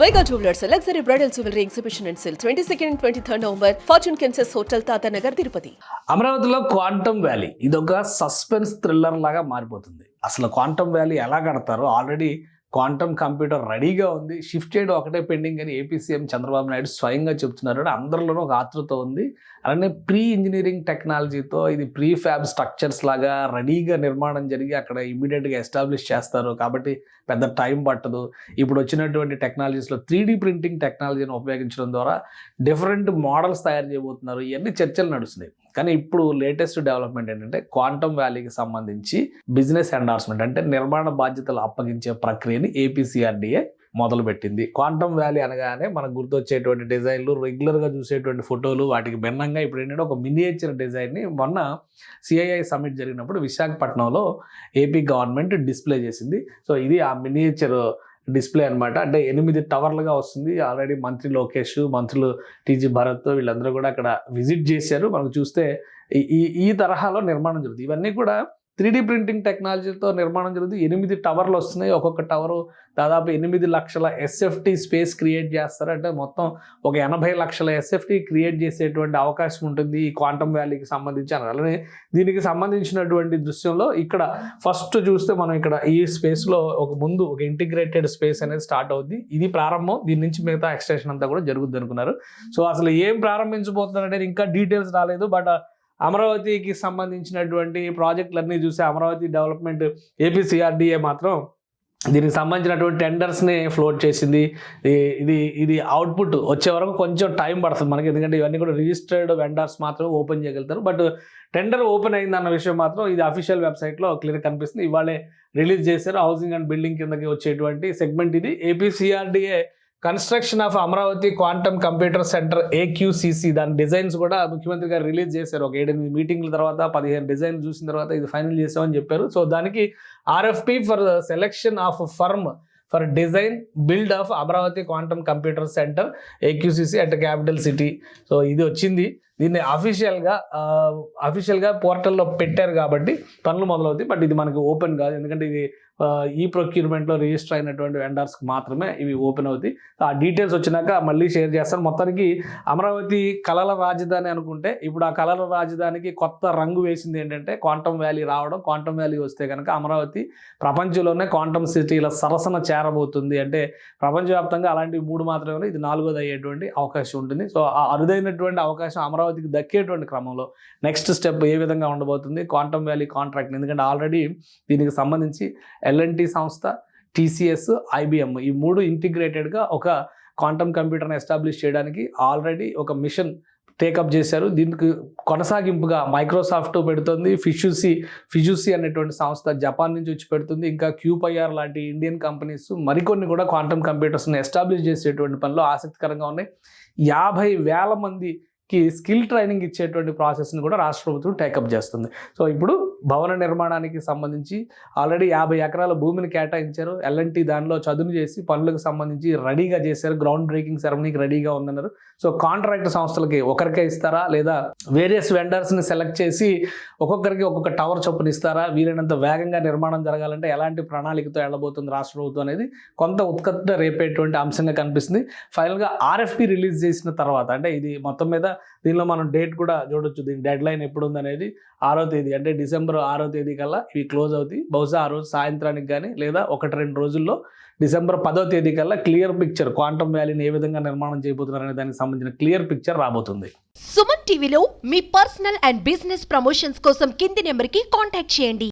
వైగా jewellers luxury bridal jewellery exhibition and sale twenty second and twenty third November Fortune Kences hotel Tatanagar Tirupati అమరావతిలో quantum valley ఇది ఒక suspense thriller లాగా మారిపోతుంది. అసలు quantum valley ఎలా కడతారు ఆల్రెడీ క్వాంటమ్ కంప్యూటర్ రెడీగా ఉంది. షిఫ్ట్ చేయడం ఒకటే పెండింగ్ అని ఏపీ సీఎం చంద్రబాబు నాయుడు స్వయంగా చెప్తున్నారు. అంటే అందరిలోనూ ఒక ఆతృత ఉంది. అలానే ప్రీ ఇంజనీరింగ్ టెక్నాలజీతో ఇది ప్రీ ఫ్యాబ్ స్ట్రక్చర్స్ లాగా రెడీగా నిర్మాణం జరిగి అక్కడ ఇమీడియట్గా ఎస్టాబ్లిష్ చేస్తారు. కాబట్టి పెద్ద టైం పట్టదు. ఇప్పుడు వచ్చినటువంటి టెక్నాలజీస్లో త్రీ ప్రింటింగ్ టెక్నాలజీని ఉపయోగించడం ద్వారా డిఫరెంట్ మోడల్స్ తయారు చేయబోతున్నారు. ఇవన్నీ చర్చలు నడుస్తున్నాయి. కానీ ఇప్పుడు లేటెస్ట్ డెవలప్మెంట్ ఏంటంటే క్వాంటమ్ వ్యాలీకి సంబంధించి బిజినెస్ ఎండార్స్మెంట్ అంటే నిర్మాణ బాధ్యతలు అప్పగించే ప్రక్రియ ప్రక్రియని ఏపీసీఆర్డీఏ మొదలుపెట్టింది. క్వాంటమ్ వ్యాలీ అనగానే మనకు గుర్తొచ్చేటువంటి డిజైన్లు రెగ్యులర్గా చూసేటువంటి ఫోటోలు వాటికి భిన్నంగా ఇప్పుడు ఏంటంటే ఒక మినియేచర్ డిజైన్ని మొన్న సిఐఐ సమిట్ జరిగినప్పుడు విశాఖపట్నంలో ఏపీ గవర్నమెంట్ డిస్ప్లే చేసింది. సో ఇది ఆ మినియేచర్ డిస్ప్లే అన్నమాట. అంటే ఎనిమిది టవర్లుగా వస్తుంది. ఆల్రెడీ మంత్రి లోకేష్ మంత్రులు టీజీ భరత్ వీళ్ళందరూ కూడా అక్కడ విజిట్ చేశారు. మనకు చూస్తే ఈ- ఈ ఈ తరహాలో నిర్మాణం జరుగుతుంది. ఇవన్నీ కూడా త్రీ ప్రింటింగ్ టెక్నాలజీతో నిర్మాణం జరుగుతుంది. ఎనిమిది టవర్లు వస్తున్నాయి. ఒక్కొక్క టవరు దాదాపు ఎనిమిది లక్షల ఎస్ఎఫ్టీ స్పేస్ క్రియేట్ చేస్తారు. అంటే మొత్తం ఒక ఎనభై లక్షల ఎస్ఎఫ్టీ క్రియేట్ చేసేటువంటి అవకాశం ఉంటుంది ఈ క్వాంటమ్ వ్యాలీకి సంబంధించి అని. అలానే దీనికి సంబంధించినటువంటి దృశ్యంలో ఇక్కడ ఫస్ట్ చూస్తే మనం ఇక్కడ ఈ స్పేస్లో ఒక ముందు ఒక ఇంటిగ్రేటెడ్ స్పేస్ అనేది స్టార్ట్ అవుద్ది. ఇది ప్రారంభం. దీని నుంచి మిగతా ఎక్స్టెన్షన్ అంతా కూడా జరుగుద్ది అనుకున్నారు. సో అసలు ఏం ప్రారంభించబోతున్నారు అనేది ఇంకా డీటెయిల్స్ రాలేదు. బట్ అమరావతికి సంబంధించినటువంటి ప్రాజెక్టులన్నీ చూస్తే అమరావతి డెవలప్మెంట్ ఏపీసీఆర్డీఏ మాత్రం దీనికి సంబంధించినటువంటి టెండర్స్ని ఫ్లోట్ చేసింది. ఇది ఇది అవుట్పుట్ వచ్చే వరకు కొంచెం టైం పడుతుంది మనకి. ఎందుకంటే ఇవన్నీ కూడా రిజిస్టర్డ్ వెండర్స్ మాత్రమే ఓపెన్ చేయగలుగుతారు. బట్ టెండర్ ఓపెన్ అయింది అన్న విషయం మాత్రం ఇది అఫీషియల్ వెబ్సైట్లో క్లియర్ కనిపిస్తుంది. ఇవాళే రిలీజ్ చేశారు హౌసింగ్ అండ్ బిల్డింగ్ కిందకి వచ్చేటువంటి సెగ్మెంట్ ఇది. APCRDA construction of Amaravati quantum computer centre AQCC దాని డిజైన్స్ కూడా ముఖ్యమంత్రి గారు రిలీజ్ చేశారు. ఒక ఏడెనిమిది మీటింగ్ల తర్వాత పదిహేను డిజైన్ చూసిన తర్వాత ఇది ఫైనల్ చేసామని చెప్పారు. సో దానికి RFP for selection of firm for design build of Amaravati quantum computer centre AQCC at capital city. So ఇది వచ్చింది. దీన్ని అఫీషియల్గా అఫీషియల్గా పోర్టల్లో పెట్టారు కాబట్టి పనులు మొదలవుతాయి. బట్ ఇది మనకి ఓపెన్ కాదు. ఎందుకంటే ఇది ఈ ప్రొక్యూర్మెంట్లో రిజిస్టర్ అయినటువంటి వెండర్స్కి మాత్రమే ఇవి ఓపెన్ అవుతాయి. ఆ డీటెయిల్స్ వచ్చినాక మళ్ళీ షేర్ చేస్తాను. మొత్తానికి అమరావతి కళల రాజధాని అనుకుంటే ఇప్పుడు ఆ కళల రాజధానికి కొత్త రంగు వేసింది ఏంటంటే క్వాంటమ్ వ్యాలీ రావడం. క్వాంటమ్ వ్యాలీ వస్తే కనుక అమరావతి ప్రపంచంలోనే క్వాంటమ్ సిటీల సరసన చేరబోతుంది. అంటే ప్రపంచవ్యాప్తంగా అలాంటివి మూడు మాత్రమే ఇది నాలుగోది అయ్యేటువంటి అవకాశం ఉంటుంది. సో ఆ అరుదైనటువంటి అవకాశం అమరావతి అమరావతికి దక్కేటువంటి క్రమంలో నెక్స్ట్ స్టెప్ ఏ విధంగా ఉండబోతుంది? Quantum valley contract. ఎందుకంటే ఆల్రెడీ దీనికి సంబంధించి ఎల్ఎన్టీ సంస్థ టీసీఎస్ ఐబిఎం ఈ మూడు ఇంటిగ్రేటెడ్గా ఒక క్వాంటమ్ కంప్యూటర్ని ఎస్టాబ్లిష్ చేయడానికి ఆల్రెడీ ఒక మిషన్ టేకప్ చేశారు. దీనికి కొనసాగింపుగా మైక్రోసాఫ్ట్ పెడుతుంది. ఫిషుసి ఫిజుసి అనేటువంటి సంస్థ జపాన్ నుంచి వచ్చి పెడుతుంది. ఇంకా క్యూపైఆర్ లాంటి ఇండియన్ కంపెనీస్ మరికొన్ని కూడా క్వాంటమ్ కంప్యూటర్స్ని ఎస్టాబ్లిష్ చేసేటువంటి పనిలో ఆసక్తికరంగా ఉన్నాయి. యాభై వేల మంది కి స్కిల్ ట్రైనింగ్ ఇచ్చేటువంటి ప్రాసెస్ని కూడా రాష్ట్ర ప్రభుత్వం టేకప్ చేస్తుంది. సో ఇప్పుడు భవన నిర్మాణానికి సంబంధించి ఆల్రెడీ యాభై ఎకరాల భూమిని కేటాయించారు. ఎల్ఎన్టీ దానిలో చదును చేసి పనులకు సంబంధించి రెడీగా చేశారు. గ్రౌండ్ బ్రేకింగ్ సెరమనీకి రెడీగా ఉందన్నారు. సో కాంట్రాక్ట్ సంస్థలకి ఒకరికే ఇస్తారా? లేదా వేరియస్ వెండర్స్ని సెలెక్ట్ చేసి ఒక్కొక్కరికి ఒక్కొక్క టవర్ చొప్పున ఇస్తారా? వీలైనంత వేగంగా నిర్మాణం జరగాలంటే ఎలాంటి ప్రణాళికతో వెళ్ళబోతుంది రాష్ట్ర ప్రభుత్వం అనేది కొంత ఉత్కట్ట రేపేటువంటి అంశంగా కనిపిస్తుంది. ఫైనల్గా ఆర్ఎఫ్పి రిలీజ్ చేసిన తర్వాత అంటే ఇది మొత్తం మీద దీనిలో మనం డేట్ కూడా చూడొచ్చు. దీని డెడ్ లైన్ ఎప్పుడు ఉందనేది ఆరో తేదీ అంటే డిసెంబర్ ఆరో తేదీ కల్లా ఇవి క్లోజ్ అవుతాయి. బహుశా ఆ రోజు సాయంత్రానికి కానీ లేదా ఒకటి రెండు రోజుల్లో డిసెంబర్ పదో తేదీ కల్లా క్లియర్ పిక్చర్ క్వాంటమ్ వ్యాలీని ఏ విధంగా నిర్మాణం చేయబోతున్నారు అనే దానికి సంబంధించిన క్లియర్ పిక్చర్ రాబోతుంది. సుమన్ టీవీలో మీ పర్సనల్ అండ్ బిజినెస్ ప్రమోషన్స్ కోసం కింది నెంబర్కి కాంటాక్ట్ చేయండి.